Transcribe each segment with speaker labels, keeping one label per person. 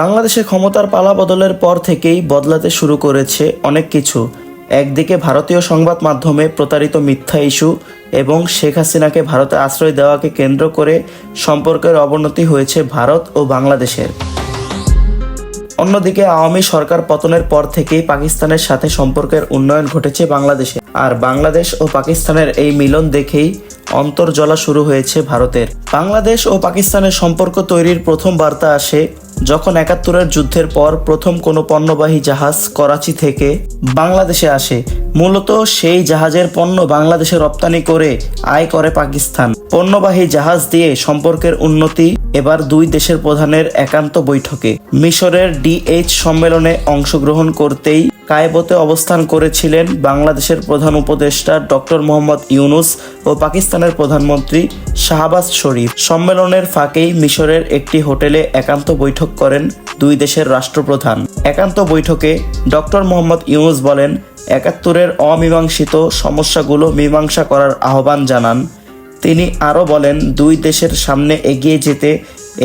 Speaker 1: বাংলাদেশে ক্ষমতার পালা বদলের পর থেকেই বদলাতে শুরু করেছে অনেক কিছু। একদিকে ভারতীয় সংবাদ মাধ্যমে প্রতারিত মিথ্যা ইস্যু এবং শেখ হাসিনাকে ভারতে আশ্রয় দেওয়াকে কেন্দ্র করে সম্পর্কের অবনতি হয়েছে ভারত ও বাংলাদেশের। অন্যদিকে আওয়ামী সরকার পতনের পর থেকেই পাকিস্তানের সাথে সম্পর্কের উন্নয়ন ঘটেছে বাংলাদেশে। আর বাংলাদেশ ও পাকিস্তানের এই মিলন দেখেই অন্তর্জলা শুরু হয়েছে ভারতের। বাংলাদেশ ও পাকিস্তানের সম্পর্ক তৈরির প্রথম বার্তা আসে যখন একাত্তরের যুদ্ধের পর প্রথম কোনো পণ্যবাহী জাহাজ করাচি থেকে বাংলাদেশে আসে, মূলত সেই জাহাজের পণ্য বাংলাদেশে রপ্তানি করে আয় করে পাকিস্তান। পণ্যবাহী জাহাজ দিয়ে সম্পর্কের উন্নতি এবার দুই দেশের প্রধানের একান্ত বৈঠকে। মিশরের ডিএইচ সম্মেলনে অংশগ্রহণ করতেই কায়বতে অবস্থান করেছিলেন বাংলাদেশের প্রধান উপদেষ্টা ডক্টর মোহাম্মদ ইউনুস ও পাকিস্তানের প্রধানমন্ত্রী শাহবাজ শরীফ সম্মেলনের ফাঁকেই মিশরের একটি হোটেলে একান্ত বৈঠক করেন দুই দেশের রাষ্ট্রপ্রধান। একান্ত বৈঠকে ডক্টর মোহাম্মদ ইউনুস বলেন, একাত্তরের অমীমাংসিত সমস্যাগুলো মীমাংসা করার আহ্বান জানান। তিনি আরও বলেন, দুই দেশের সামনে এগিয়ে যেতে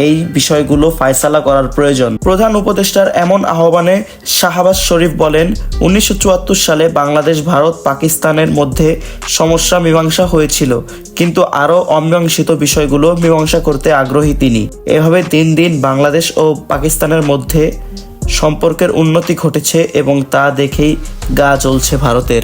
Speaker 1: এই বিষয়গুলো ফায়সালা করার প্রয়োজন। প্রধান উপদেষ্টার এমন আহ্বানে শাহবাজ শরীফ বলেন, উনিশশো চুয়াত্তর সালে বাংলাদেশ ভারত পাকিস্তানের মধ্যে সমস্যা মীমাংসা হয়েছিল। কিন্তু আরও অমীমাংসিত বিষয়গুলো মীমাংসা করতে আগ্রহী তিনি। এভাবে দিন দিন বাংলাদেশ ও পাকিস্তানের মধ্যে সম্পর্কের উন্নতি ঘটেছে এবং তা দেখেই গা চলছে ভারতের।